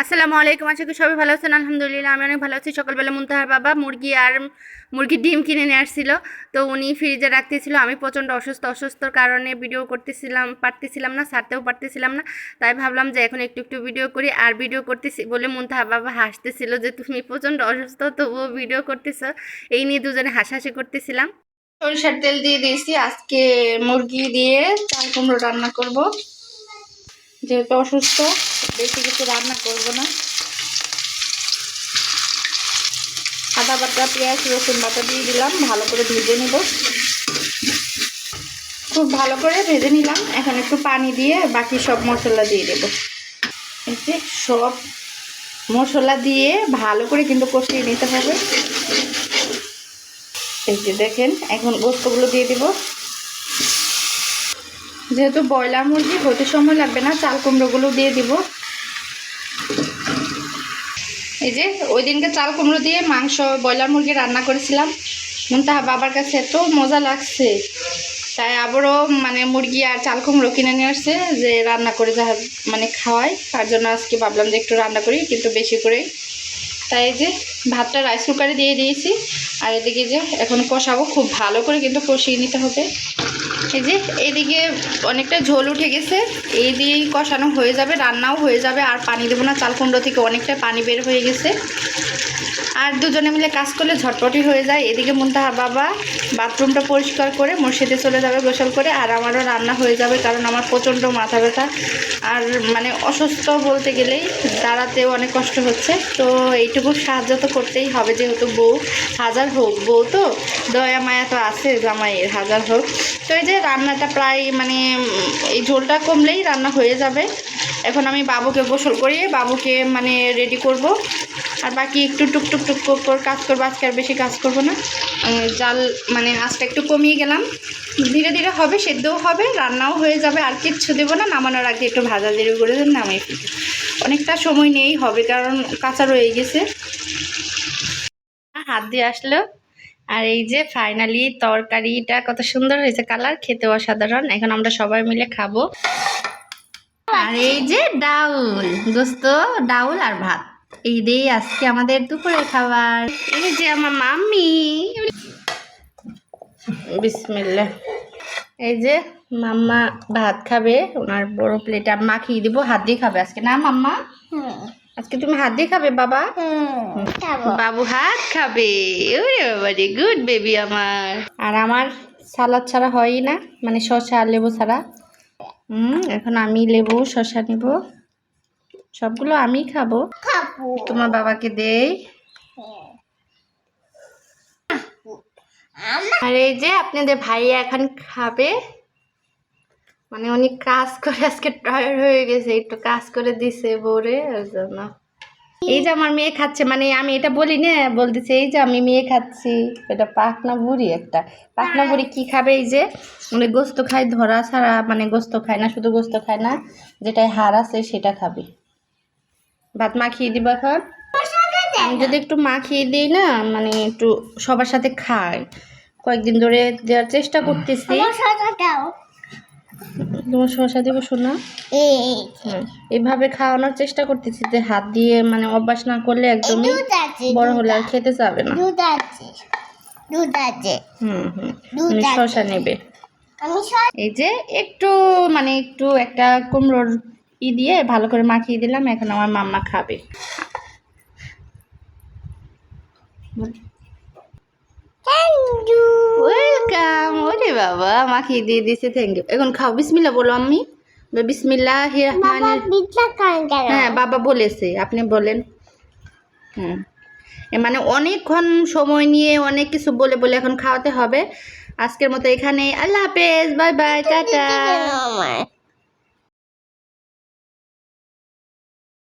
আসসালামু আলাইকুম, আশা করি সবাই ভালো আছেন, আলহামদুলিল্লাহ, আমি অনেক ভালো আছি। সকালবেলা মুনতাহার বাবা মুরগি আর মুরগির ডিম কিনে নিয়ে আসছিল। তো উনি ফ্রিজে রাখতেছিল, আমি প্রচণ্ড অসুস্থ, অসুস্থর কারণে ভিডিও করতেছিলাম, পারতেছিলাম না সারতেও পারতেছিলাম না। তাই ভাবলাম যে এখন একটু একটু ভিডিও করি আর ভিডিও করতেছি বলে মুনতাহার বাবা হাসতেছিল যে, তুমি প্রচণ্ড অসুস্থ, তবুও ভিডিও করতেছ। এই নিয়ে দুজনে হাসাহাসি করতেছিলাম। সরিষার তেল দিয়ে দিয়েছি, আজকে মুরগি দিয়ে চাল কুমড়ো রান্না করব। যেহেতু অসুস্থ, বেশি কিছু রান্না করব না। আদা বাটা, পেঁয়াজ, রসুন বাটা দিয়ে দিলাম, ভালো করে ভেজে নেব। খুব ভালো করে ভেজে নিলাম। এখন একটু পানি দিয়ে বাকি সব মশলা দিয়ে দেব। সব মশলা দিয়ে ভালো করে কিন্তু কষিয়ে নিতে হবে। এই যে দেখেন, এখন গোস্তগুলো দিয়ে দিব। যেহেতু ব্রয়লার মুরগি, হতে সময় লাগবে না, চাল কুমড়োগুলো দিয়ে দিব। এই যে, ওই দিনকে চাল কুমড়ো দিয়ে মাংস, ব্রয়লার মুরগি রান্না করেছিলাম। তাহা বাবার কাছে এত মজা লাগছে। তাই আবারও মানে মুরগি আর চাল কুমড়ো কিনে নিয়ে আসছে, যে রান্না করে যা মানে খাওয়াই তার জন্য আজকে ভাবলাম যে একটু রান্না করি, কিন্তু বেশি করে। তাই যে ভাতটা রাইস কুকারে দিয়ে দিয়েছি। আর এদিকে যে এখন কষাবো, খুব ভালো করে কিন্তু কষিয়ে নিতে হবে। এই যে এদিকে অনেকটা ঝোল উঠে গেছে, এই দিয়েই কষানো হয়ে যাবে, রান্নাও হয়ে যাবে, আর পানি দেবো না, চাল কুমড়ো থেকে অনেকটা পানি বের হয়ে গেছে। আর দুজনে মিলে কাজ করলে ঝটপটি হয়ে যায়। এদিকে মুন্তাহা বাবা বাথরুমটা পরিষ্কার করে মসজিদে চলে যাবে গোসল করে, আর আমারও রান্না হয়ে যাবে, কারণ আমার প্রচণ্ড মাথা ব্যথা। আর মানে অসুস্থ বলতে গেলেই দাঁড়াতেও অনেক কষ্ট হচ্ছে। তো এইটুকু সাহায্য তো করতেই হবে যেহেতু বউ। হাজার হোক, বউ তো। দয়া, মায়া তো আছে জামাইয়ের হাজার হোক। তো এই যে রান্নাটা প্রায় মানে এই ঝোলটা কমলেই রান্না হয়ে যাবে। এখন আমি বাবুকে গোসল করিয়ে বাবুকে মানে রেডি করব। আর বাকি একটু টুকটুক টুক করে কাজ করব। আজকে আর বেশি কাজ করব না। জাল মানে আজটা একটু কমিয়ে গেলাম। ধীরে ধীরে হবে, সেদ্ধও হবে, রান্নাও হয়ে যাবে। আর কিচ্ছু দেবো না, নামানোর আগে একটু ভাজা দেরি করে দেন নামিয়ে ফেলব। অনেকটা সময় নেই হবে, কারণ কাঁচা রয়ে গেছে। হাত দিয়ে আসলো। আর এই যে ফাইনালি তরকারিটা কত সুন্দর হয়েছে। কালার খেতে অসাধারণ। এখন আমরা সবাই মিলে খাব। আর এই যে ডাউল। দোস্ত, ডাউল আর ভাত। এই দিয়ে আজকে আমাদের দুপুরের খাবার। এই যে আমার মাম্মি। বিসমিল্লা এই যে মাম্মা ভাত খাবে। ওনার বড় প্লেটে মাখিয়ে দিব। হাত দিয়ে খাবে আজকে। না, মাম্মা? আজকে তুমি হাত দিয়ে খাবে বাবা? বাবু হাত খাবে। ওরে বাবা রে গুড বেবি আমার। আর আমার সালাদ ছাড়া হয়ই না মানে শসা আর লেবু ছাড়া। হুম এখন আমি লেবু শসা নেব। সবগুলো আমি খাব। তোমার বাবাকে দেই। আর এই যে আপনাদের ভাইয়া এখন খাবে। মানে অনেক কাজ করে, আজকে টায়ার হয়ে গেছে, একটু কাজ করে দিছে বোরে ওই জন্য। এই যে আমার মেয়ে খাচ্ছে মানে আমি এটা বলি না, বলতেছি, এই যে আমি মেয়ে খাচ্ছি, এটা পাকনা বুড়ি একটা। পাকনা বুড়ি কি খাবে এই যে? মানে গোস্ত খায়, ধরা ছাড়া মানে গোস্ত খায় না, শুধু গোস্ত খায় না যেটাই হাড় আছে সেটা খাবে। ভাত মাখিয়ে দিবা এখন। আমি যদি একটু মাখিয়ে দিই না মানে একটু সবার সাথে খাই কয়েকদিন ধরে দেওয়ার চেষ্টা করতেছি। তোমার শসা দিব শোনা এইভাবে খাওয়ানোর চেষ্টা করতেছি যে হাত দিয়ে মানে অভ্যাস না করলে একদমই বড় হলে আর খেতে চাবে না। দুধ আছে দুধ আছে। হুম হুম শসা নেবে। এই যে একটু মানে একটু একটা কুমড়োর ই দিয়ে ভালো করে মাখিয়ে দিলাম এখন আমার মাম্মা খাবে। ওয়েলকাম বাবা মাখিয়ে দিয়ে দিছে থ্যাংক ইউ এখন খাও বিসমিল্লা বলো আমি বিসমিল্লাহ খান কেন হ্যাঁ বাবা বলেছে আপনি বলেন। হুম। মানে অনেকক্ষণ সময় নিয়ে অনেক কিছু বলে বলে এখন খাওয়াতে হবে। আজকের মতো এখানে আল্লাহ হাফেজ বাই বাই টাটা।